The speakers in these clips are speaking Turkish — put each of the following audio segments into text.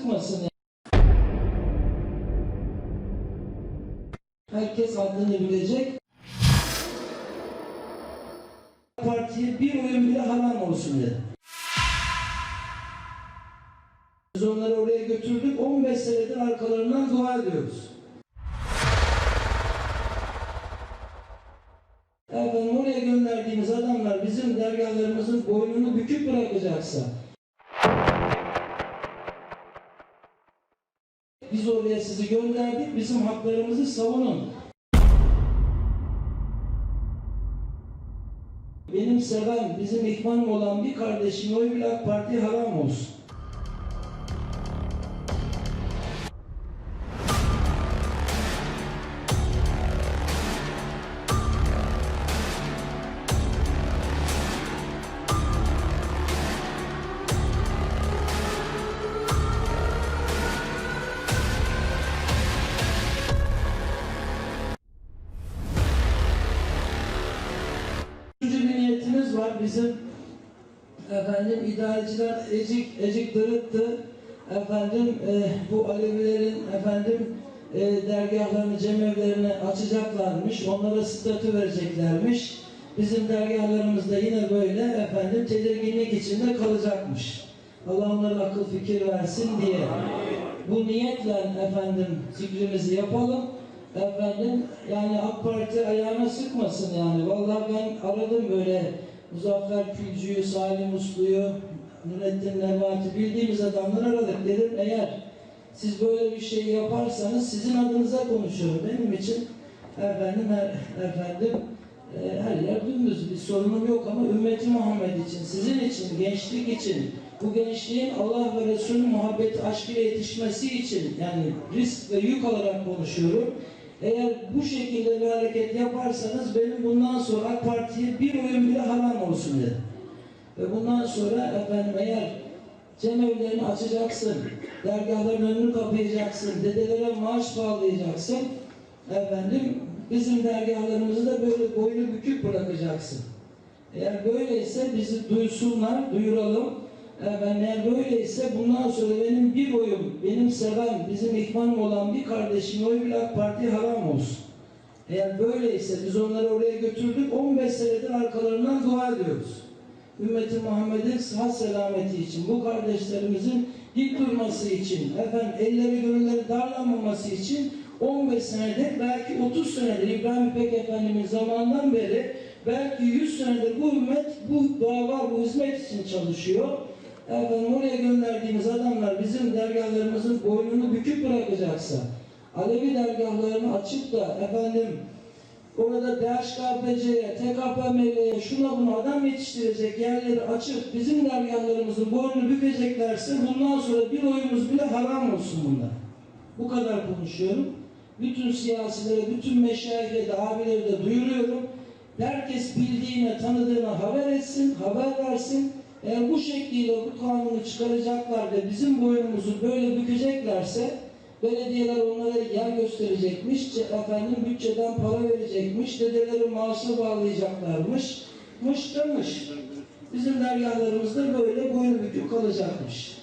sıkmasın. Herkes haddini bilecek. Partiye bir oyun bile haram olsun dedi. Biz onları oraya götürdük. 15 senedir arkalarından dua ediyoruz. Efendim oraya gönderdiğimiz adamlar bizim dergahlarımızın boynunu bükük bırakacaksa sizi gönderdik, bizim haklarımızı savunun. Benim seven, bizim ihvanım olan bir kardeşim oy bile AK Parti haram olsun. Bizim efendim idareciler ecik ecik dırıttı. Efendim e, bu Alevilerin efendim e, dergahlarını cemevlerini açacaklarmış onlara statü vereceklermiş. Bizim dergahlarımızda yine böyle efendim tedirginlik içinde kalacakmış. Allah onlara akıl fikir versin diye. Bu niyetle efendim zikrimizi yapalım. Efendim yani AK Parti ayağına sıkmasın yani. Vallahi ben aradım böyle Muzaffer Külcü'yü, Salim Uslu'yu, Nurettin Nebati bildiğimiz adamları aradık. Dedim eğer siz böyle bir şey yaparsanız sizin adınıza konuşuyorum. Benim için efendim her, efendim e, her yer dümdüz bir sorunum yok ama ümmeti Muhammed için, sizin için, gençlik için, bu gençliğin Allah ve Resulü muhabbeti aşkıyla yetişmesi için yani risk ve yük alarak konuşuyorum. Eğer bu şekilde bir hareket yaparsanız benim bundan sonra Parti'ye bir oyun bile haram olsun dedi. Ve bundan sonra efendim eğer cemevlerini açacaksın, dergahların önünü kapayacaksın, dedelere maaş bağlayacaksın, efendim bizim dergahlarımızı da böyle boynu bükük bırakacaksın. Eğer böyleyse bizi duysunlar, duyuralım. Efendim eğer böyleyse bundan sonra benim bir oyum, benim seven, bizim ihvanım olan bir kardeşim oy bile AK Parti haram olsun. Eğer böyleyse biz onları oraya götürdük, 15 senedir arkalarından dua ediyoruz. Ümmeti Muhammed'in sıhhat selameti için, bu kardeşlerimizin dik durması için, efendim elleri gönülleri darlanmaması için 15 senedir, belki 30 senedir İbrahim İpek Efendimiz zamandan beri belki 100 senedir bu ümmet bu dava, bu hizmet için çalışıyor. Efendim oraya gönderdiğimiz adamlar bizim dergahlarımızın boynunu bükük bırakacaksa, Alevi dergahlarını açıp da efendim orada DHKPC'ye, TKPML'ye, şuna buna adam yetiştirecek yerleri açıp bizim dergahlarımızın boynunu bükeceklerse bundan sonra bir oyumuz bile haram olsun bunlar. Bu kadar konuşuyorum. Bütün siyasilere, bütün meşayihe de, abileri de duyuruyorum. Herkes bildiğine, tanıdığına haber etsin, haber versin. Eğer bu şekliyle bu kanunu çıkaracaklar ve bizim boynumuzu böyle bükeceklerse belediyeler onlara yer gösterecekmiş, ce- efendim bütçeden para verecekmiş, dedeleri maaşa bağlayacaklarmış, mış da mış. Bizim dergahlarımızda böyle boynu bükük kalacakmış.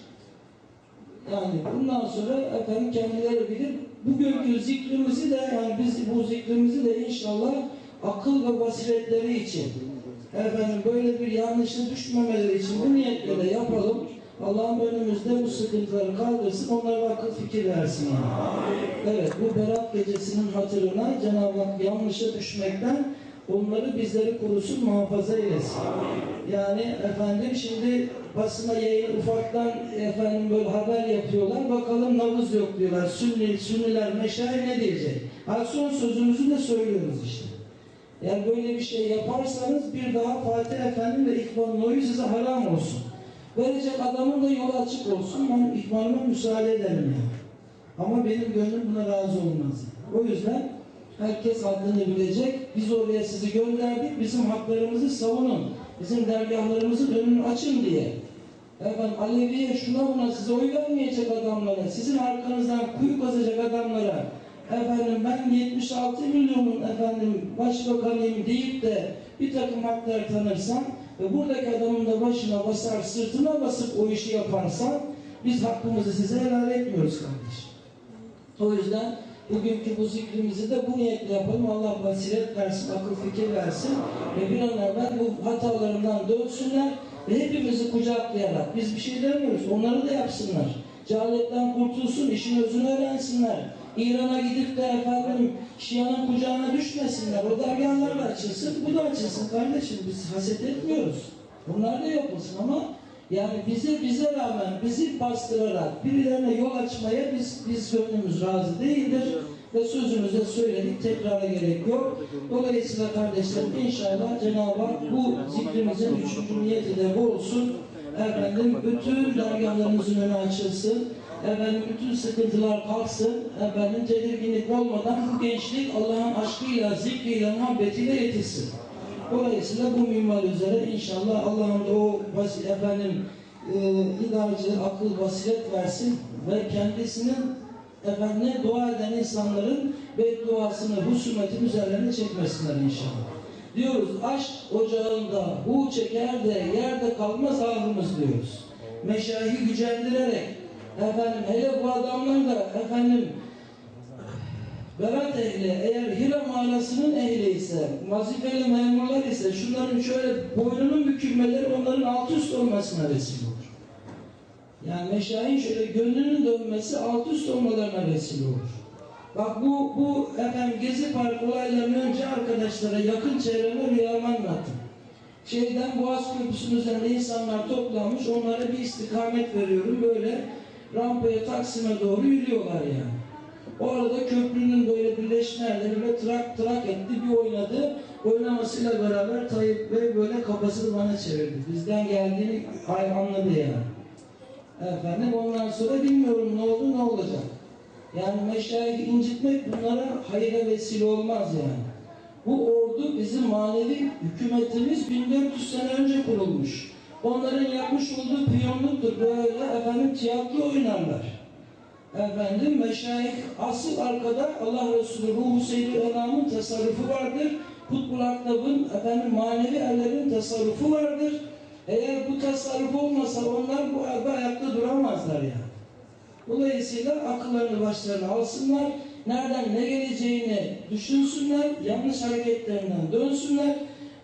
Yani bundan sonra efendim kendileri bilir. Bugünkü zikrimizi de yani biz bu zikrimizi de inşallah akıl ve basiretleri için efendim böyle bir yanlışa düşmemeleri için bu niyetle de yapalım. Allah'ım önümüzde bu sıkıntıları kaldırsın, onlara akıl fikir versin. Evet, bu Berat gecesinin hatırına Cenab-ı Hak yanlışa düşmekten onları bizleri korusun, muhafaza eylesin. Yani efendim şimdi basına yayın ufaktan efendim böyle haber yapıyorlar. Bakalım nabız yok diyorlar. Sünni, Sünniler, meşayi ne diyecek? Ha son sözümüzü de söylüyoruz işte. Yani böyle bir şey yaparsanız bir daha Fatih Efendi ve İkbal'ın oyu size haram olsun. Verecek adamın da yolu açık olsun. Ben İkbal'ıma müsaade ederim yani. Ama benim gönlüm buna razı olmaz. O yüzden herkes haddini bilecek. Biz oraya sizi gönderdik. Bizim haklarımızı savunun. Bizim dergahlarımızın önünü açın diye. Efendim Alevi'ye şuna buna size oy vermeyecek adamlara, sizin arkanızdan kuyu kazacak adamlara, efendim ben 76 milyonun efendim başbakanıyım deyip de bir takım haklar tanırsam ve buradaki adamın da başına basar, sırtına basıp o işi yaparsan biz hakkımızı size helal etmiyoruz kardeşim. O yüzden bugünkü bu zikrimizi de bu niyetle yapalım. Allah basiret versin, akıl fikir versin ve bir an evvel bu hatalarından dönsünler ve hepimizi kucaklayarak biz bir şey demiyoruz. Onları da yapsınlar. Cehaletten kurtulsun, işin özünü öğrensinler. İran'a gidip de efendim Şia'nın kucağına düşmesinler. O dergahlar da açılsın, bu da açılsın kardeşim. Biz haset etmiyoruz. Bunlar da yapılsın ama yani bize bize rağmen bizi bastırarak birilerine yol açmaya biz biz gönlümüz razı değildir ve sözümüze söyledik tekrara gerek yok. Dolayısıyla kardeşlerim inşallah Cenab-ı Hak bu zikrimizin üçüncü niyeti de bu olsun. Efendim bütün dergahlarımızın önü açılsın. Efendim bütün sıkıntılar kalksın. Efendim tedirginlik olmadan bu gençlik Allah'ın aşkıyla, zikriyle, muhabbetiyle yetişsin. Dolayısıyla bu minval üzere inşallah Allah'ın da o bas efendim e, idareci akıl basiret versin ve kendisinin efendim dua eden insanların bedduasını, husumetin üzerlerine çekmesinler inşallah. Diyoruz aşk ocağında hu çeker de yerde kalmaz ağrımız diyoruz. Meşahi gücendirerek efendim hele bu adamlar da efendim Berat ehli eğer Hira mağarasının ehli ise, vazifeli memurlar ise şunların şöyle boynunun bükülmeleri onların alt üst olmasına vesile olur. Yani meşahin şöyle gönlünün dönmesi alt üst olmalarına vesile olur. Bak bu, bu efendim Gezi Park olaylarından önce arkadaşlara yakın çevreme rüyamı anlattım. Şeyden Boğaz Köprüsü'nün üzerinde insanlar toplanmış, onlara bir istikamet veriyorum. Böyle rampaya Taksim'e doğru yürüyorlar yani. O arada köprünün böyle birleşme yerleri trak trak etti, bir oynadı. Oynamasıyla beraber Tayyip Bey böyle kafasını bana çevirdi. Bizden geldiğini ay anladı yani. Efendim ondan sonra bilmiyorum ne oldu ne olacak. Yani meşayih'i incitmek bunlara hayra vesile olmaz yani. Bu ordu bizim manevi hükümetimiz 1400 sene önce kurulmuş. Onların yapmış olduğu piyonluktur. Böyle efendim tiyatro oynarlar. Efendim meşayih asıl arkada Allah Resulü Ruhu Seyyid-i Enam'ın tasarrufu vardır. Kutbul Aktab'ın efendim manevi erlerin tasarrufu vardır. Eğer bu tasarruf olmasa onlar bu arada ayakta duramazlar yani. Dolayısıyla akıllarını başlarına alsınlar. Nereden ne geleceğini düşünsünler. Yanlış hareketlerinden dönsünler.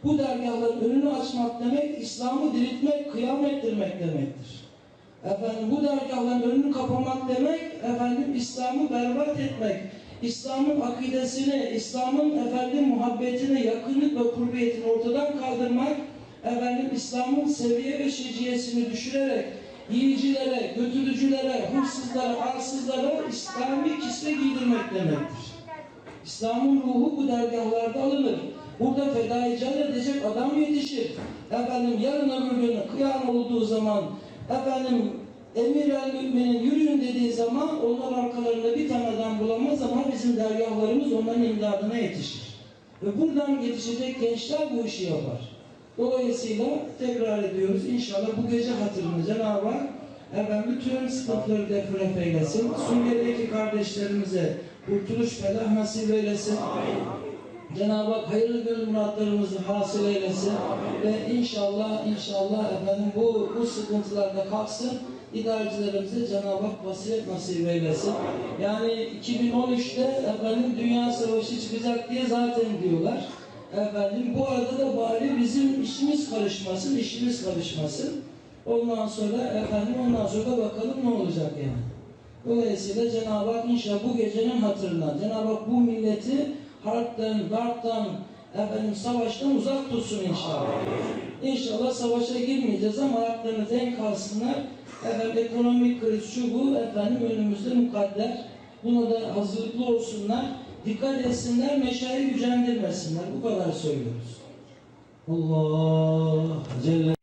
Bu dergahların önünü açmak demek, İslam'ı diriltmek, kıyam ettirmek demektir. Efendim bu dergahların önünü kapamak demek, efendim İslam'ı berbat etmek, İslam'ın akidesini, İslam'ın efendim muhabbetini, yakınlık ve kurbiyetini ortadan kaldırmak, efendim İslam'ın seviye ve şeciyesini düşürerek yiyicilere, götürücülere, hırsızlara, arsızlara İslami kisve giydirmek demektir. İslam'ın ruhu bu dergahlarda alınır. Burada fedai can edecek adam yetişir. Efendim yarın öbür gün kıyam olduğu zaman efendim emir el müminin yürüyün dediği zaman onlar arkalarında bir tane adam bulamaz ama bizim dergahlarımız onların imdadına yetişir. Ve buradan yetişecek gençler bu işi yapar. Dolayısıyla tekrar ediyoruz. İnşallah bu gece hatırını Cenab-ı Hak efendim bütün sıkıntıları defref eylesin. Suriye'deki kardeşlerimize kurtuluş felah nasip eylesin. Cenab-ı Hak hayırlı gönül muratlarımızı hasıl eylesin ve inşallah inşallah efendim bu bu sıkıntılar da kalksın. İdarecilerimize Cenab-ı Hak basiret nasip eylesin. Yani 2013'te efendim Dünya Savaşı çıkacak diye zaten diyorlar. Efendim bu arada da bari bizim işimiz karışmasın, işimiz karışmasın. Ondan sonra efendim ondan sonra da bakalım ne olacak yani. Dolayısıyla Cenab-ı Hak inşallah bu gecenin hatırına, Cenab-ı Hak bu milleti harpten, darptan, efendim savaştan uzak tutsun inşallah. İnşallah savaşa girmeyeceğiz ama ayaklarını denk alsınlar. Efendim ekonomik kriz şu bu efendim önümüzde mukadder. Buna da hazırlıklı olsunlar. Dikkat etsinler, meşayi gücendirmesinler. Bu kadar söylüyoruz. Allah Celle